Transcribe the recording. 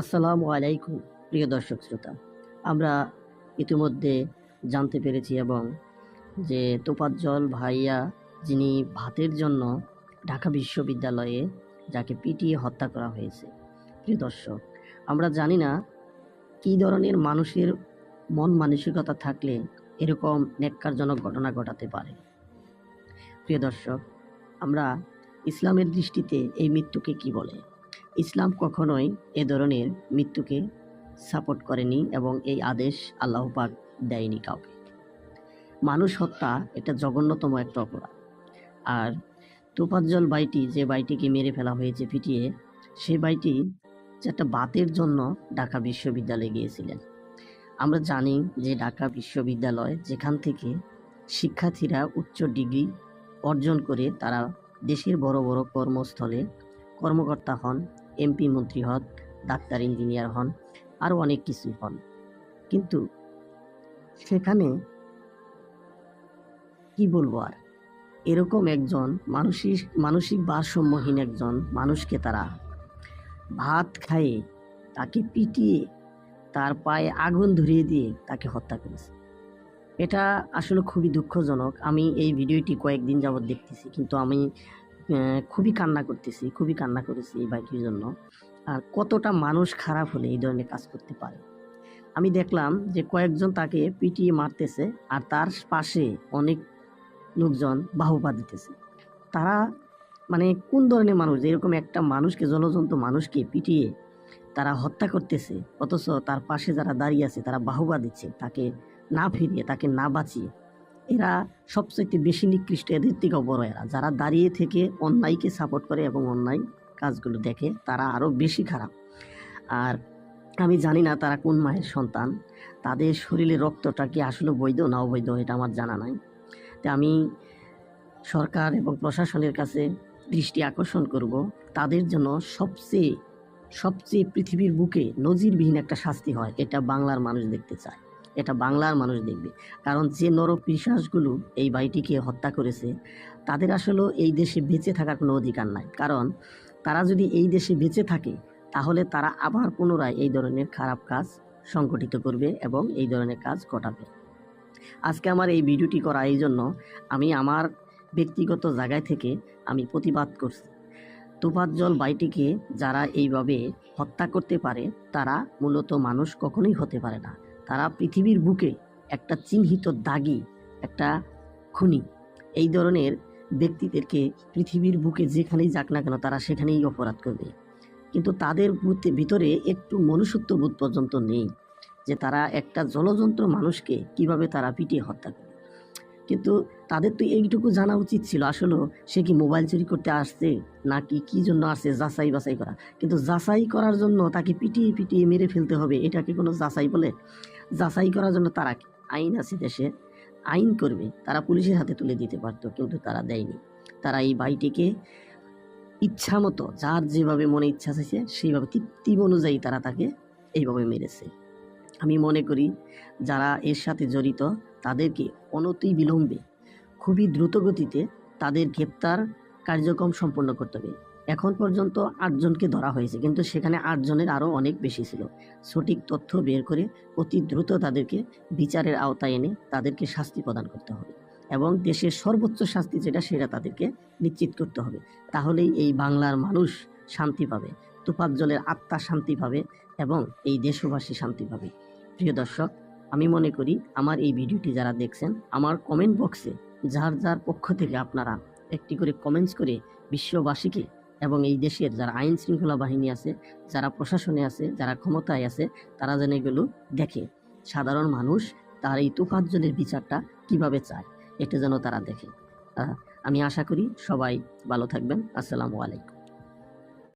আসসালামু আলাইকুম, প্রিয় দর্শক শ্রোতা। আমরা ইতিমধ্যে জানতে পেরেছি এবং যে তোপাজ্জল ভাইয়া, যিনি ভাতের জন্য ঢাকা বিশ্ববিদ্যালয়ে যাকে পিটিয়ে হত্যা করা হয়েছে, প্রিয় দর্শক, আমরা জানি না কী ধরনের মানুষের মন মানসিকতা থাকলে এরকম নেককারজনক ঘটনা ঘটাতে পারে। প্রিয় দর্শক, আমরা ইসলামের দৃষ্টিতে এই মৃত্যুকে কি বলে? ইসলাম কখনোই এ ধরনের মৃত্যুকে সাপোর্ট করেনি এবং এই আদেশ আল্লাহ পাক দেয়নি কাউকে। মানুষ হত্যা এটা জঘন্যতম একটা অপরাধ। আর তোপাজ্জল বাইটি যে বাইটিকে মেরে ফেলা হয়েছে পিটিয়ে সেই বাইটি একটা বাতের জন্য ঢাকা বিশ্ববিদ্যালয়ে গিয়েছিলেন। আমরা জানি যে ঢাকা বিশ্ববিদ্যালয় যেখান থেকে শিক্ষার্থীরা উচ্চ ডিগ্রি অর্জন করে তারা দেশের বড় বড় কর্মস্থলে কর্মকর্তা হন। এমপি মন্ত্রী হন, ডাক্তার ইঞ্জিনিয়ার হন, আরও অনেক কিছু হন। কিন্তু সেখানে কি বলব আর? এরকম একজন মানসিক মানসিক ভারসাম্যহীন একজন মানুষকে তারা ভাত খাইয়ে তাকে পিটিয়ে তার পায়ে আগুন ধরিয়ে দিয়ে তাকে হত্যা করেছে। এটা আসলে খুবই দুঃখজনক। আমি এই ভিডিওটি কয়েকদিন যাবৎ দেখতেছি, কিন্তু আমি খুবই কান্না করতেছি, খুবই কান্না করেছি এই বাইকের জন্য। আর কতটা মানুষ খারাপ হলে এই ধরনের কাজ করতে পারে। আমি দেখলাম যে কয়েকজন তাকে পিটিয়ে মারতেছে আর তার পাশে অনেক লোকজন বাহুপা দিতেছে। তারা মানে কোন ধরনের মানুষ? এরকম একটা মানুষকে, জলজন্ত মানুষকে পিটিয়ে তারা হত্যা করতেছে। অথচ তার পাশে যারা দাঁড়িয়ে আছে তারা বাহুবা দিচ্ছে, তাকে না ফিরিয়ে, তাকে না বাঁচিয়ে। এরা সবচেয়ে বেশি নিকৃষ্ট এদের থেকেও বড় এরা। যারা দাঁড়িয়ে থেকে অন্যায়কে সাপোর্ট করে এবং অন্যায় কাজগুলো দেখে, তারা আরও বেশি খারাপ। আর আমি জানি না তারা কোন মায়ের সন্তান। তাদের শরীরে রক্তটা কি আসলে বৈধ না অবৈধ এটা আমার জানা নাই। তো আমি সরকার এবং প্রশাসনের কাছে দৃষ্টি আকর্ষণ করব। তাদের জন্য সবচেয়ে সবচেয়ে পৃথিবীর বুকে নজিরবিহীন একটা শাস্তি হয়, এটা বাংলার মানুষ দেখতে চায়। এটা বাংলার মানুষ দেখবে। কারণ যে নরপিশাসগুলো এই বাড়িটিকে হত্যা করেছে, তাদের আসলে এই দেশে বেঁচে থাকার কোনো অধিকার নাই। কারণ তারা যদি এই দেশে বেঁচে থাকে, তাহলে তারা আবার পুনরায় এই ধরনের খারাপ কাজ সংগঠিত করবে এবং এই ধরনের কাজ ঘটাবে। আজকে আমার এই ভিডিওটি করা এই জন্য আমি আমার ব্যক্তিগত জায়গায় থেকে আমি প্রতিবাদ করছি। তুফাজ্জল বাইটিকে যারা এইভাবে হত্যা করতে পারে, তারা মূলত মানুষ কখনোই হতে পারে না। তারা পৃথিবীর বুকে একটা চিহ্নিত দাগি, একটা খুনি। এই ধরনের ব্যক্তিদেরকে পৃথিবীর বুকে যেখানেই যাক না কেন তারা সেখানেই অপরাধ করবে। কিন্তু তাদের ভিতরে একটু মনুষ্যত্ব মনুষ্যত্ববোধ পর্যন্ত নেই যে তারা একটা জলযন্ত্র মানুষকে কীভাবে তারা পিটিয়ে হত্যা করে কিন্তু তাদের তো এইটুকু জানা উচিত ছিল। আসলে সে কি মোবাইল চুরি করতে আসছে নাকি কি জন্য আসছে যাচাই বাছাই করা? কিন্তু যাচাই করার জন্য তাকে পিটিয়ে পিটিয়ে মেরে ফেলতে হবে এটা কি কোনো যাচাই বলে? যাচাই করার জন্য তারা আইন আছে দেশে। আইন করবে, তারা পুলিশের হাতে তুলে দিতে পারতো, কিন্তু তারা দেয়নি। তারা এই ভাইটিকে ইচ্ছা মতো যার যেভাবে মনে ইচ্ছা আছে সেইভাবে তৃপ্তি অনুযায়ী তারা তাকে এইভাবে মেরেছে। আমি মনে করি যারা এর সাথে জড়িত তাদেরকে অনতি বিলম্বে খুবই দ্রুত গতিতে তাদের গ্রেপ্তার কার্যক্রম সম্পন্ন করতে হবে। এখন পর্যন্ত আটজনকে ধরা হয়েছে, কিন্তু সেখানে আটজনের আরও অনেক বেশি ছিল। সঠিক তথ্য বের করে অতি দ্রুত তাদেরকে বিচারের আওতায় এনে তাদেরকে শাস্তি প্রদান করতে হবে এবং দেশের সর্বোচ্চ শাস্তি যেটা সেটা তাদেরকে নিশ্চিত করতে হবে। তাহলেই এই বাংলার মানুষ শান্তি পাবে তুপাজ্জলের আত্মা শান্তি পাবে এবং এই দেশবাসী শান্তি পাবে। প্রিয় দর্শক, আমি মনে করি আমার এই ভিডিওটি যারা দেখছেন, আমার কমেন্ট বক্সে যার যার পক্ষ থেকে আপনারা একটি করে কমেন্টস করে বিশ্ববাসীকে এবং এই দেশের যারা আইন শৃঙ্খলা বাহিনী আছে, যারা প্রশাসনে আছে, যারা ক্ষমতায় আছে, তারা যেন এগুলো দেখে। সাধারণ মানুষ তার এই তুফাজ্জলের বিচারটা কীভাবে চায়, এটা যেন তারা দেখে। আমি আশা করি সবাই ভালো থাকবেন। আসসালামু আলাইকুম।